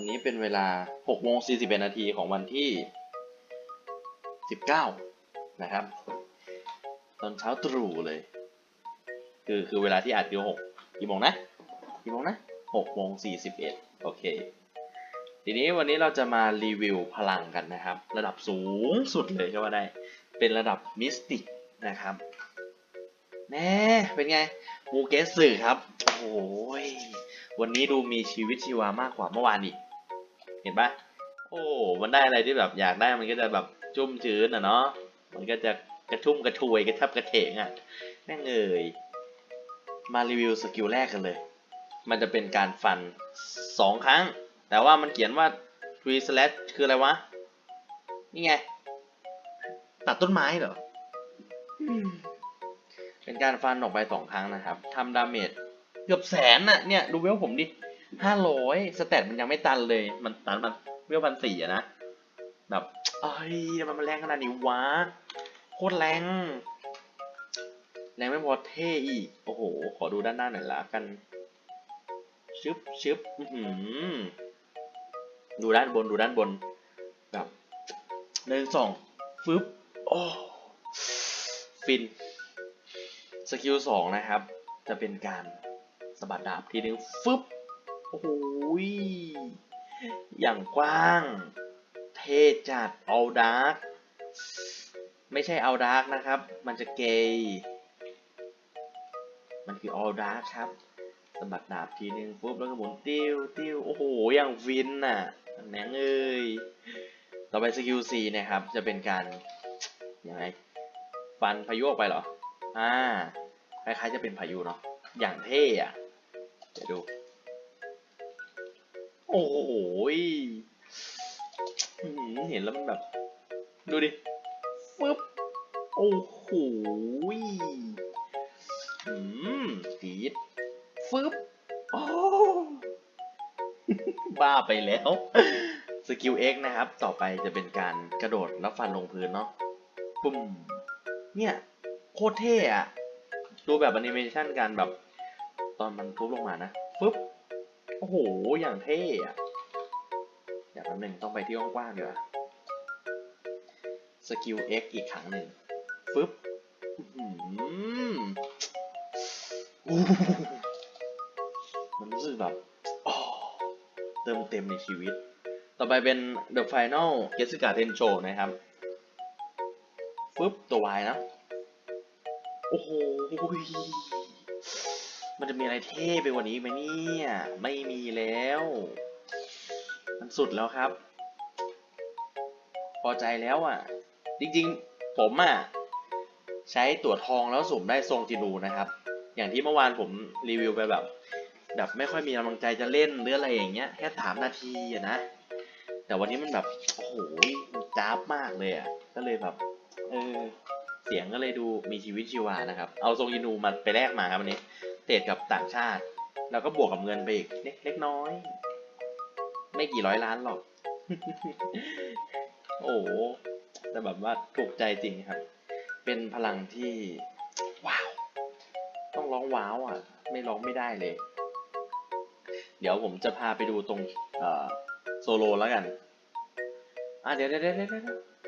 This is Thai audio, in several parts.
อนนี้เป็นเวลา6โมง41นาทีของวันที่ 19 นะครับ ตอนเช้าตรู่เลย คือคือเวลาที่อัดคือ6กี่โมงนะกี่โมงนะ6โมง41 โอเค ทีนี้วันนี้เราจะมารีวิวพลังกันนะครับ ระดับสูงสุดเลยก็ว่าได้ เป็นระดับมิสติกนะครับ แน่เป็นไงมูเกสสึครับ โอ้ยวันนี้ดูมีชีวิตชีวามากกว่าเมื่อวานอีก เห็นปะโอ้มันได้อะไรที่แบบอยากได้มันก็จะแบบจุ่มชื้นอะเนาะมันก็จะกระชุ่มกระชวยกระทับกระเถงอะแม่งเอ่ยมารีวิวสกิลแรกกันเลย มันจะเป็นการฟันสองครั้ง แต่ว่ามันเขียนว่า three slash คืออะไรวะ นี่ไง ตัดต้นไม้เหรออืมเป็นการฟันออกไปสองครั้งนะครับทำดาเมจเกือบแสนน่ะ เนี่ย ดูเวลผมดิ ห้าร้อยสแตทมันยังไม่ตันเลย มันตันมันเวลพันสี่อะนะ แบบเอ้ยมันแรงขนาดนี้วะ โคตรแรง แรงไม่พอเท่อีก โอ้โห ขอดูด้านหน้าหน่อยละกัน ชึบชึบอื้อหือดูด้านบนดูด้านบน แบบหนึ่งสองฟึบโอ้ฟิน สกิลสองนะครับ จะเป็นการสะบัดดาบทีนึงฟึบ โอ้โหยอย่างกว้าง เท่จัดเอาดาร์กไม่ใช่เอาดาร์กนะครับ มันจะเกย์มันคือ all dark ครับสะบัดดาบทีนึงปุ๊บแล้วก็หมุนติ้วติ้วโอ้โห อย่างฟินน่ะแหนงเอ้ยต่อไปสกิล C นะครับ จะเป็นการยังไงฟันพายุออกไปเหรอ อ่า คล้ายๆจะเป็นพายุเนาะ อย่างเท่อะเดี๋ยวดู โอ้โหยเห็นแล้วมันแบบ ดูดิฟึบโอ้โหอืมสีดฟึบโอ้บ้าไปแล้ว สกิล X นะครับ ต่อไปจะเป็นการกระโดดแล้วฟันลงพื้นเนาะปุ้มเนี่ย โคตรเท่อะดูแบบแอนิเมชันการแบบ ตอนมันทุบลงมานะฟึบ โอ้โห อย่างเท่อะเดี๋ยวแป๊บนึงต้องไปที่กว้างๆดีกว่าสกิล X อีกครั้งหนึ่งฟึบอื้อหืออู้หูมันรู้สึกแบบเติมเต็มในชีวิต ต่อไปเป็น The Final g e s u k a Tensho นะครับฟึบตัว Y นะ โอ้โห มันจะมีอะไรเท่ไปกว่านี้ไหมเนี่ย ไม่มีแล้ว มันสุดแล้วครับ พอใจแล้วอะ จริงๆ ผมอะ ใช้ตั๋วทองแล้วสุ่มได้ทรงจินูนะครับ อย่างที่เมื่อวานผมรีวิวไปแบบ แบบไม่ค่อยมีกำลังใจจะเล่นหรืออะไรอย่างเงี้ย แค่ถามนาทีอะนะ แต่วันนี้มันแบบ โอ้โหมันจ้าบมากเลยอะ ก็เลยแบบ เออ เสียงก็เลยดูมีชีวิตชีวานะครับ เอาทรงยินูมาไปแลกมาครับวันนี้ เทรดกับต่างชาติ แล้วก็บวกกับเงินไปอีกเล็กน้อย ไม่กี่ร้อยล้านหรอก โอ้แต่แบบว่าถูกใจจริงครับ เป็นพลังที่ ว้าว ต้องร้องว้าวอะ ไม่ร้องไม่ได้เลย เดี๋ยวผมจะพาไปดูตรงโซโลแล้วกัน อะเดี๋ยวเดี๋ยวเดี๋ยวเดี๋ยว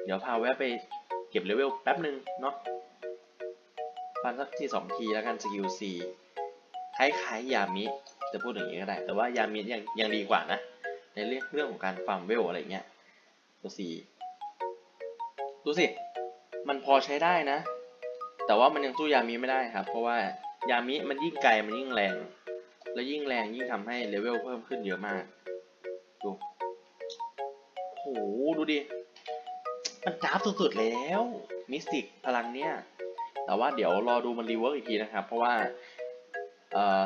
เดี๋ยวพาแวะไปเก็บเลเวลแป๊บหนึ่งเนาะฟันสักทีสองทีแล้วกันสกิล C คล้ายๆยามิ จะพูดอย่างนี้ก็ได้ แต่ว่ายามิยังยังดีกว่านะ ในเรื่องเรื่องของการฟาร์มเวลอะไรเงี้ย ตัว C ดูสิ มันพอใช้ได้นะ แต่ว่ามันยังสู้ยามิไม่ได้ครับ เพราะว่ายามิมันยิ่งไกลมันยิ่งแรง แล้วยิ่งแรงยิ่งทำให้เลเวลเพิ่มขึ้นเยอะมาก ดูโหดูดิ มันจ้าบสุดๆแล้วมิสติกพลังเนี้ยแต่ว่าเดี๋ยวรอดูมันรีเวิร์กอีกทีนะครับ เพราะว่า เอ่อ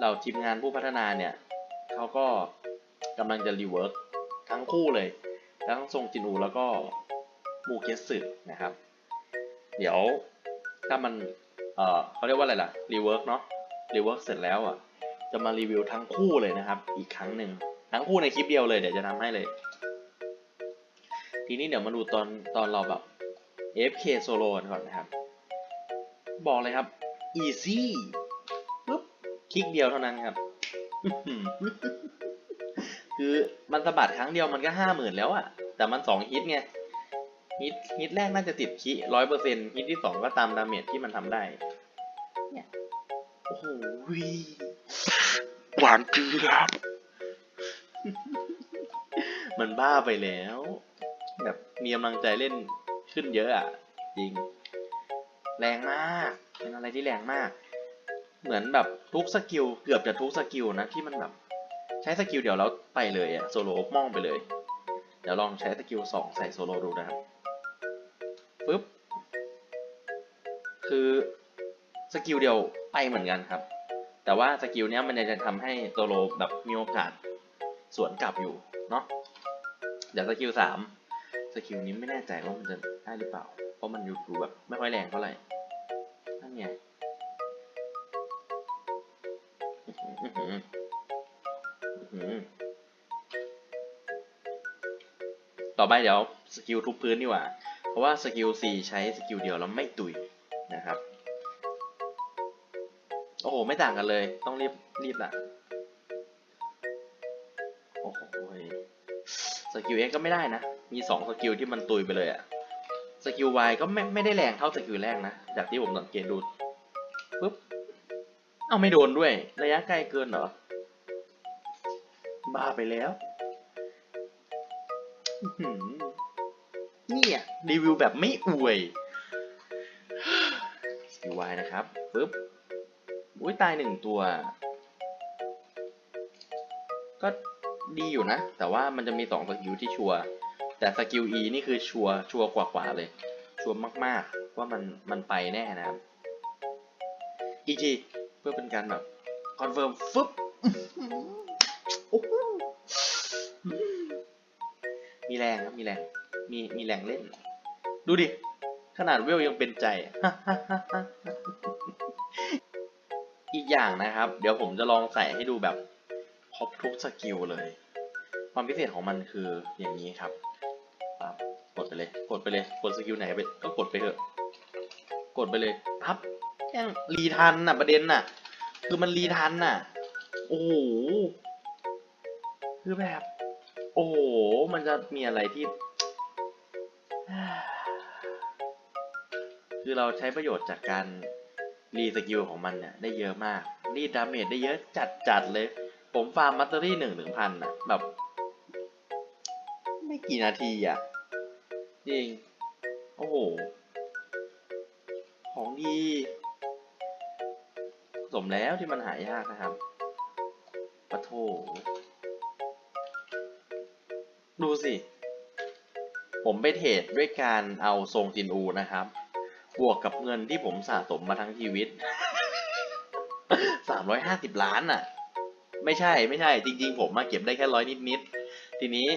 เราทีมงานผู้พัฒนาเนี่ยเขาก็กำลังจะรีเวิร์กทั้งคู่เลย ทั้งทรงจินูแล้วก็มูเกสึนะครับ เดี๋ยวถ้ามันเเขาเรียกว่าอะไรล่ะรีเวิร์กเนาะรีเวิร์กเสร็จแล้วอะจะมารีวิวทั้งคู่เลยนะครับ อีกครั้งหนึ่งทั้งคู่ในคลิปเดียวเลยเดี๋ยวจะทำให้เลย ทีนี้เดี๋ยวมาดูตอนตอนเราแบบ FK solo กันก่อนนะครับ บอกเลยครับ easy คลิกเดียวเท่านั้นครับสคือมันสะบัดครั้งเดียวมันก็ห้าหมื่นแล้วอะแต่มันสองฮิตไงฮิตฮิตแรกน่าจะติดคิร้อยเปอร์เซ็นฮิตที่สองก็ตามดาเมจที่มันทำได้ เนี่ยโอ้โหหวานเจี๊ยบมันบ้าไปแล้ว แบบมีกำลังใจเล่นขึ้นเยอะอะจริง แรงมาก เป็นอะไรที่แรงมาก เหมือนแบบทุกสกิลเกือบจะทุกสกิลนะที่มันแบบใช้สกิลเดี๋ยวแล้วไปเลยอะโซโล่ม่องไปเลย เดี๋ยวลองใช้สกิลสองใส่โซโลดูนะครับปึ๊บคือสกิลเดียวไปเหมือนกันครับ แต่ว่าสกิลเนี้ยมันจะทำให้โซโล่แบบมีโอกาสสวนกลับอยู่เนาะเดี๋ยวสกิลสามสกิลนี้ไม่แน่ใจว่ามันจะได้หรือเปล่า เพราะมันอยู่แบบไม่ค่อยแรงเท่าไหร่นั่นไง ต่อไปเดี๋ยวสกิลทุบพื้นดีกว่า เพราะว่าสกิล C ใช้สกิลเดียวแล้วไม่ตุยนะครับ โอ้โห ไม่ต่างกันเลย ต้องรีบรีบละโอ้โหสกิล X ก็ไม่ได้นะ มีสองสกิลที่มันตุยไปเลยอะสกิล Y ก็ไม่ไม่ได้แรงเท่าสกิลแรกนะ จากที่ผมสังเกตดูปุ๊บ เอาไม่โดนด้วย ระยะไกลเกินเหรอ บ้าไปแล้วอื้อหือเนี่ยรีวิวแบบไม่อวยสกิล Y นะครับปุ๊บอุ้ยตายหนึ่งตัว ก็ดีอยู่นะ แต่ว่ามันจะมีสองสกิลที่ชัวร์แต่สกิล E นี่คือชัวร์ชัวร์กว่าๆเลย ชัวร์มากๆ ว่ามันมันไปแน่นะครับอีกที พื่อเป็นการแบบคอนเฟิร์มฟึบโอ้โหมีแรงครับมีแรง มีมีแรงเล่น ดูดิ ขนาดเวลยังเป็นใจ อีกอย่างนะครับ เดี๋ยวผมจะลองใส่ให้ดูแบบครบทุกสกิลเลย ความพิเศษของมันคืออย่างนี้ครับปั๊บกดไปเลย กดไปเลย กดสกิลไหนไปก็กดไปเถอะ กดไปเลยปั๊บ ยังรีทันน่ะประเด็นน่ะ คือมันรีทันน่ะ โอ้โห คือแบบ โอ้โห มันจะมีอะไรที่ คือเราใช้ประโยชน์จากการรีสกิลของมันเนี่ยได้เยอะมาก รีดดาเมจได้เยอะจัดจัดๆเลย ผมฟาร์มมัตเตอรี่หนึ่งถึงพันอะแบบ ไม่กี่นาทีอะจริง โอ้โห สมแล้วที่มันหายากนะครับปะโถดูสิ ผมไปเทรดด้วยการเอาทรงจินอูนะครับ บวกกับเงินที่ผมสะสมมาทั้งชีวิตสามร้อยห้าสิบล้านอะ ไม่ใช่ไม่ใช่ จริง ๆ ผมมาเก็บได้แค่ร้อยนิดๆ ทีนี้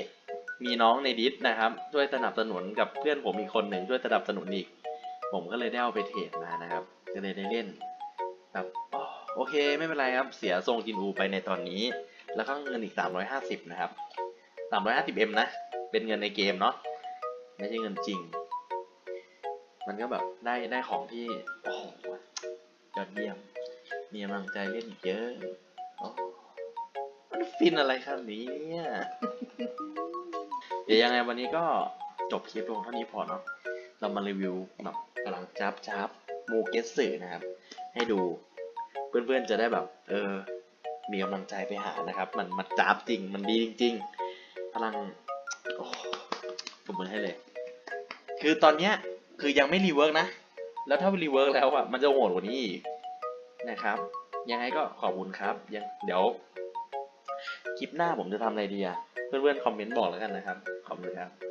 มีน้องในดิสนะครับ ช่วยสนับสนุนกับเพื่อนผมอีกคนหนึ่งช่วยสนับสนุนอีก ผมก็เลยได้เอาไปเทรดมานะครับ ก็เลยได้เล่นแบบอ๋อ โอเคไม่เป็นไรครับเสียทรงจินอูไปในตอนนี้ แล้วก็เงินอีก 350 นะครับ 350M นะ เป็นเงินในเกมเนาะไม่ใช่เงินจริง มันก็แบบได้ได้ของที่โอ้โหยอดเยี่ยมมีกำลังใจเล่นอีกเยอะโอ้มันฟินอะไรครับนี้เนี่ยเดี๋ยวยังไงวันนี้ก็จบคลิปลงเท่านี้พอเนาะเรามารีวิวแบบกำลังจับจับมูเกสสึนะครับ ให้ดู เพื่อนๆจะได้แบบ เออ มีกำลังใจไปหานะครับ มันมันจับจริง มันดีจริง ๆ พลัง โอ้ปรบมือให้เลย คือตอนเนี้ย คือยังไม่รีเวิร์กนะ แล้วถ้ารีเวิร์กแล้วอะ มันจะโหดกว่านี้อีกนะครับ ยังไงก็ขอบคุณครับ ยัง เดี๋ยว คลิปหน้าผมจะทำอะไรดีอะ เพื่อนๆคอมเมนต์บอกแล้วกันนะครับ ขอบคุณครับ